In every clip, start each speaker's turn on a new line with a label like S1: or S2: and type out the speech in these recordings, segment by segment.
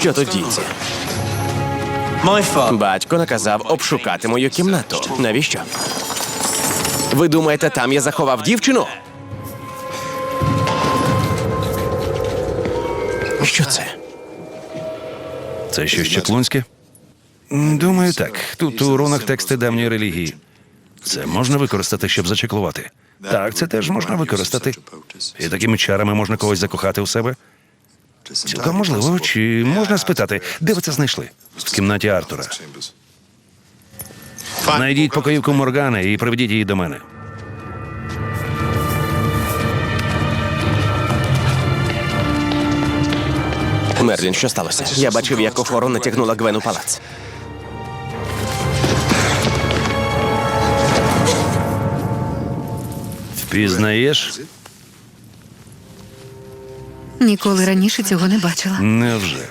S1: Що тут діється? Батько наказав обшукати мою кімнату. Навіщо? Ви думаєте, там я заховав дівчину? Що це?
S2: Це що чаклунське? Думаю, так. Тут у рунах тексти давньої релігії. Це можна використати, щоб зачеклувати. Так, це теж можна використати. І такими чарами можна когось закохати у себе. Цілком можливо, чи можна спитати, де ви це знайшли? В кімнаті Артура. Знайдіть покоївку Моргани і приведіть її до мене.
S1: Мерлін, що сталося? Я бачив, як Офору натягнула Гвен у палац.
S2: Впізнаєш?
S3: Ніколи раніше цього не бачила.
S2: Невже?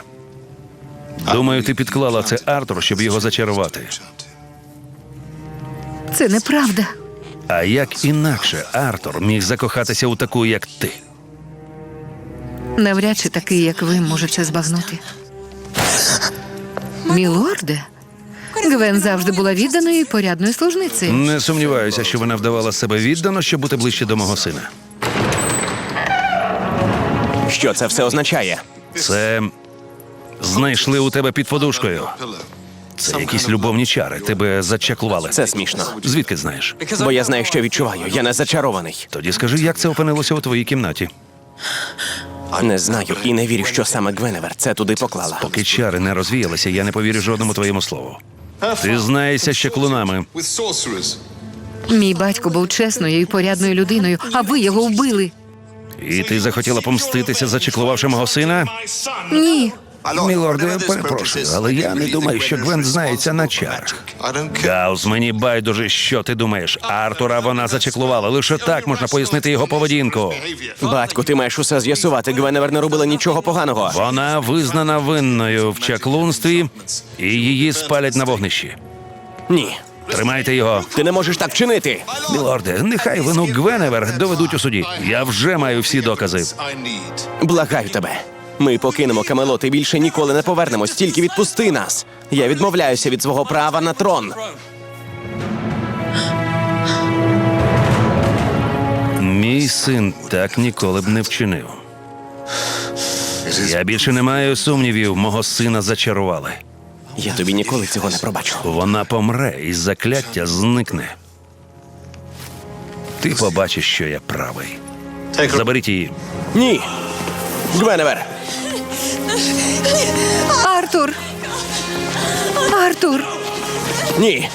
S2: Думаю, ти підклала це Артуру, щоб його зачарувати.
S3: Це неправда.
S2: А як інакше Артур міг закохатися у таку, як ти?
S3: Навряд чи такий, як ви, може це збагнути. Мілорде, Гвен завжди була відданою і порядною служницею.
S2: Не сумніваюся, що вона вдавала себе віддано, щоб бути ближче до мого сина.
S1: Що це все означає?
S2: Це знайшли у тебе під подушкою. Це якісь любовні чари. Тебе зачаклували.
S1: Це смішно.
S2: Звідки знаєш?
S1: Бо я знаю, що відчуваю. Я не зачарований.
S2: Тоді скажи, як це опинилося у твоїй кімнаті?
S1: Не знаю і не вірю, що саме Гвеневер це туди поклала.
S2: Поки чари не розвіялися, я не повірю жодному твоєму слову. Ти знаєшся ще клунами.
S3: Мій батько був чесною і порядною людиною, а ви його вбили.
S2: І ти захотіла помститися, зачеклувавши мого сина?
S3: Ні.
S2: Мілорде, перепрошую, але я не думаю, що Гвен знається на чарах. Гаус, мені байдуже, що ти думаєш. Артура вона зачеклувала. Лише так можна пояснити його поведінку.
S1: Батько, ти маєш усе з'ясувати. Гвеневер не робила нічого поганого.
S2: Вона визнана винною в чаклунстві, і її спалять на вогнищі.
S1: Ні.
S2: Тримайте його.
S1: Ти не можеш так вчинити.
S2: Мілорде, нехай вину Гвеневер доведуть у суді. Я вже маю всі докази.
S1: Благаю тебе. Ми покинемо Камелот і більше ніколи не повернемось. Тільки відпусти нас. Я відмовляюся від свого права на трон.
S2: Мій син так ніколи б не вчинив. Я більше не маю сумнівів, мого сина зачарували.
S1: Я тобі ніколи цього не пробачу.
S2: Вона помре і закляття зникне. Ти побачиш, що я правий. Заберіть її.
S1: Ні. Гвеневер.
S3: Артур! Артур!
S1: Ні.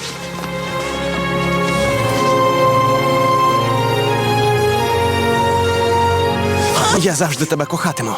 S1: Я завжди тебе кохатиму.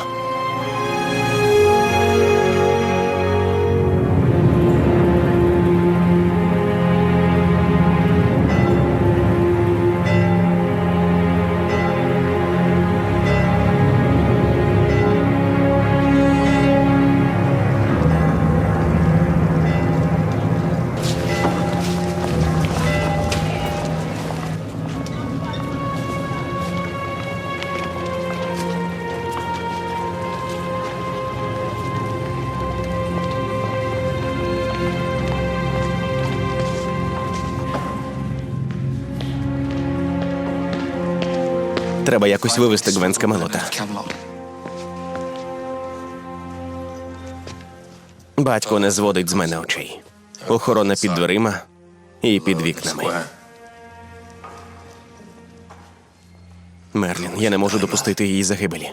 S1: Треба якось вивести Гвен з Камелота. Батько не зводить з мене очей. Охорона під дверима і під вікнами. Мерлін, я не можу допустити її загибелі.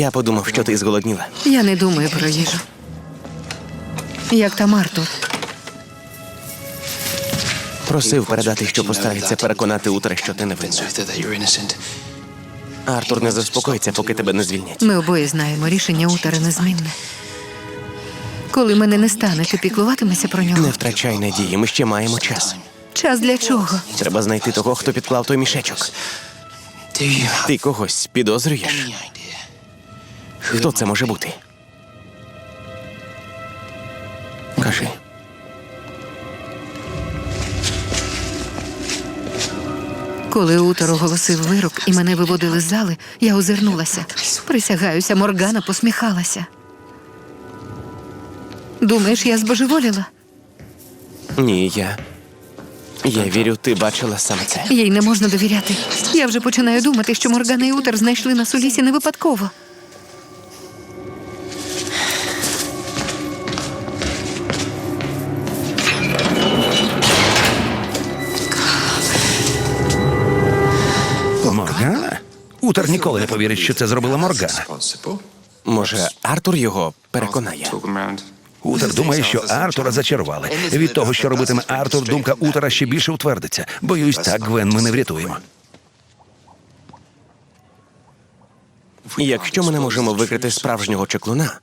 S1: Я подумав, що ти зголодніла.
S3: Я не думаю про їжу. Як там Артур?
S1: Просив передати, що постарається переконати утре, що ти не винна. Артур не заспокоїться, поки тебе не звільнять.
S3: Ми обоє знаємо, рішення Утера незмінне. Коли мене не стане, ти піклуватимешся про нього.
S1: Не втрачай надії, ми ще маємо час.
S3: Час для чого?
S1: Треба знайти того, хто підклав той мішечок. Ти когось підозрюєш? Хто це може бути? Кажи.
S3: Коли Утор оголосив вирок і мене виводили з зали, я озирнулася. Присягаюся, Моргана посміхалася. Думаєш, я збожеволіла?
S1: Ні, я. Я вірю, ти бачила саме це.
S3: Їй не можна довіряти. Я вже починаю думати, що Моргана і Утер знайшли нас у лісі не випадково.
S2: Ніколи не повірить, що це зробила Моргана.
S1: Може, Артур його переконає.
S2: Утер думає, що Артура зачарували. Від того, що робитиме Артур, думка Утера ще більше утвердиться. Боюсь, так Гвен ми не врятуємо.
S1: Якщо ми не можемо викрити справжнього чеклуна,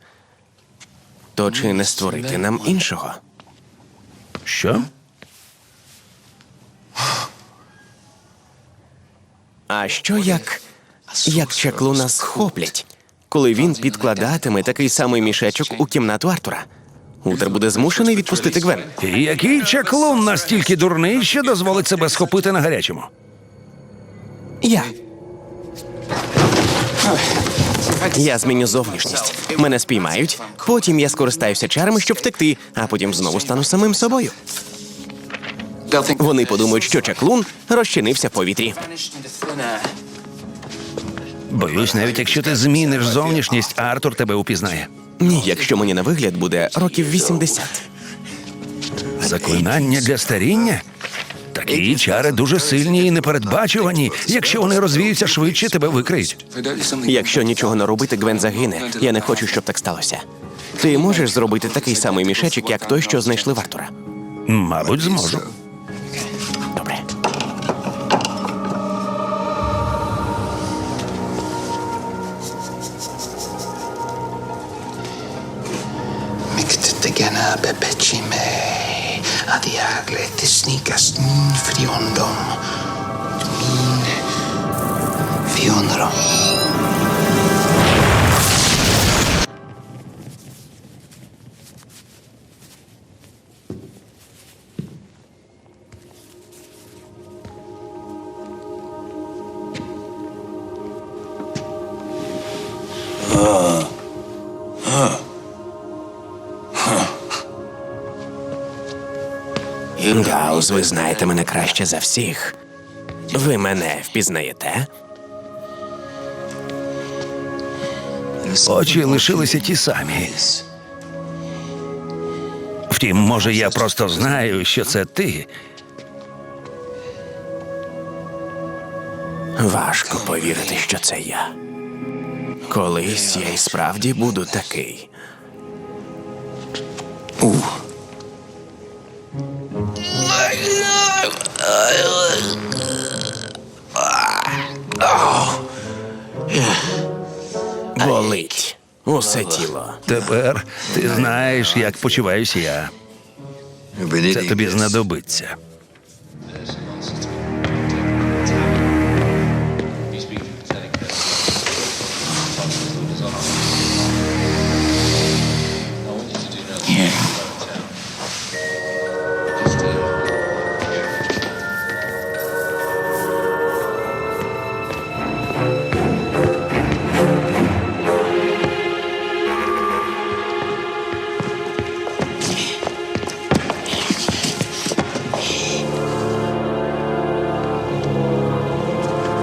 S1: то чи не створити нам іншого?
S2: Що?
S1: А що як. Як чеклуна схоплять, коли він підкладатиме такий самий мішечок у кімнату Артура? Утер буде змушений відпустити Гвен.
S2: Який чаклун настільки дурний, що дозволить себе схопити на гарячому?
S1: Я. Я зміню зовнішність. Мене спіймають, потім я скористаюся чарами, щоб втекти, а потім знову стану самим собою. Вони подумають, що чаклун розчинився в повітрі.
S2: Боюсь, навіть якщо ти зміниш зовнішність, Артур тебе упізнає.
S1: Ні, якщо мені на вигляд буде років 80.
S2: Заклинання для старіння? Такі чари дуже сильні і непередбачувані. Якщо вони розвіються швидше, тебе викриють.
S1: Якщо нічого не робити, Гвен загине. Я не хочу, щоб так сталося. Ти можеш зробити такий самий мішечок, як той, що знайшли в Артура?
S2: Мабуть, зможу.
S4: snikas inför honom. Min fiondro. Uh.
S1: Гаус, ви знаєте мене краще за всіх. Ви мене впізнаєте?
S2: Очі лишилися ті самі. Втім, може, я просто знаю, що це ти.
S1: Важко повірити, що це я. Колись я і справді буду такий. У. Болить усе тіло.
S2: Тепер ти знаєш, як почуваюся я. Це тобі знадобиться.